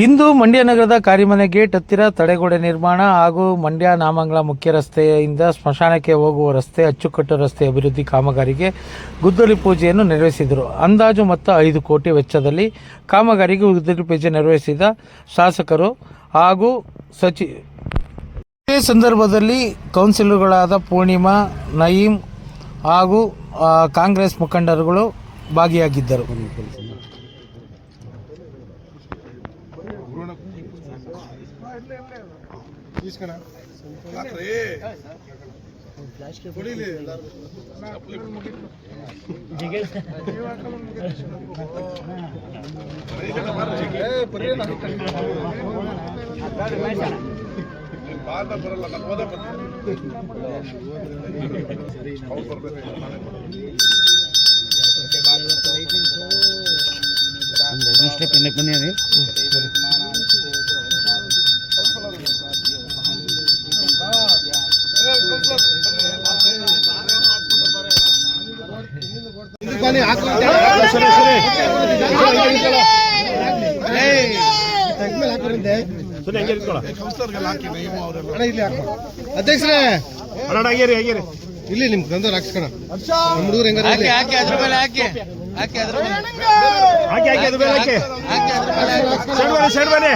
ಇಂದು ಮಂಡ್ಯ ನಗರದ ಕಾರಿಮನೆ ಗೇಟ್ ಹತ್ತಿರ ತಡೆಗೋಡೆ ನಿರ್ಮಾಣ ಹಾಗೂ ಮಂಡ್ಯ ನಾಮಂಗಲ ಮುಖ್ಯ ರಸ್ತೆಯಿಂದ ಸ್ಮಶಾನಕ್ಕೆ ಹೋಗುವ ರಸ್ತೆ, ಅಚ್ಚುಕಟ್ಟು ರಸ್ತೆ ಅಭಿವೃದ್ಧಿ ಕಾಮಗಾರಿಗೆ ಗುದ್ದಲಿ ಪೂಜೆಯನ್ನು ನೆರವೇರಿಸಿದರು. ಅಂದಾಜು ಮೊತ್ತ ಐದು ಕೋಟಿ ವೆಚ್ಚದಲ್ಲಿ ಕಾಮಗಾರಿಗೆ ಗುದ್ದಲಿ ಪೂಜೆ ನೆರವೇರಿಸಿದ ಶಾಸಕರು ಹಾಗೂ ಸಚಿ, ಇದೇ ಸಂದರ್ಭದಲ್ಲಿ ಕೌನ್ಸಿಲರ್ಗಳಾದ ಪೂರ್ಣಿಮಾ, ನಯೀಂ ಹಾಗೂ ಕಾಂಗ್ರೆಸ್ ಮುಖಂಡರುಗಳು ಭಾಗಿಯಾಗಿದ್ದರು. ಸ್ಟೆಪ್ ಇನ್ನಕ್ಕೆ ಬನ್ನಿ ರೀ ಅಧ್ಯಕ್ಷರೇ ಇಲ್ಲಿ ನಿಮ್ ಹೆಂಗಾರ ಹಾಕಿ ಅದ್ರ ಹುಡುಗರು ಹೆಂಗಾರ. ಹಾಕಿ ಹಾಕಿ ಅದ್ರ ಮೇಲೆ ಹಾಕಿ. ಸೈಡ್ ಬನ್ನಿ ಸೈಡ್ ಬನ್ನಿ.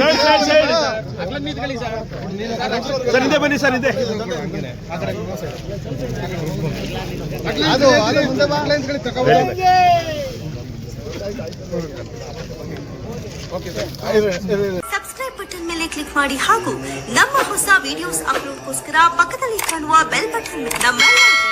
ಸೈಡ್ ಸೈಡ್ ಸೈಡ್ ಸರ್ ಇದೆ ಬನ್ನಿ ಸರ್ ಇದೆ. ಸಬ್ಸ್ಕ್ರೈಬ್ ಬಟನ್ ಮೇಲೆ ಕ್ಲಿಕ್ ಮಾಡಿ ಹಾಗೂ ನಮ್ಮ ಹೊಸ ವಿಡಿಯೋಸ್ ಅಪ್ಲೋಡ್ಗೋಸ್ಕರ ಪಕ್ಕದಲ್ಲಿ ಕಾಣುವ ಬೆಲ್ ಬಟನ್ ನಮ್ಮೆಲ್ಲ ಮಾಡಿ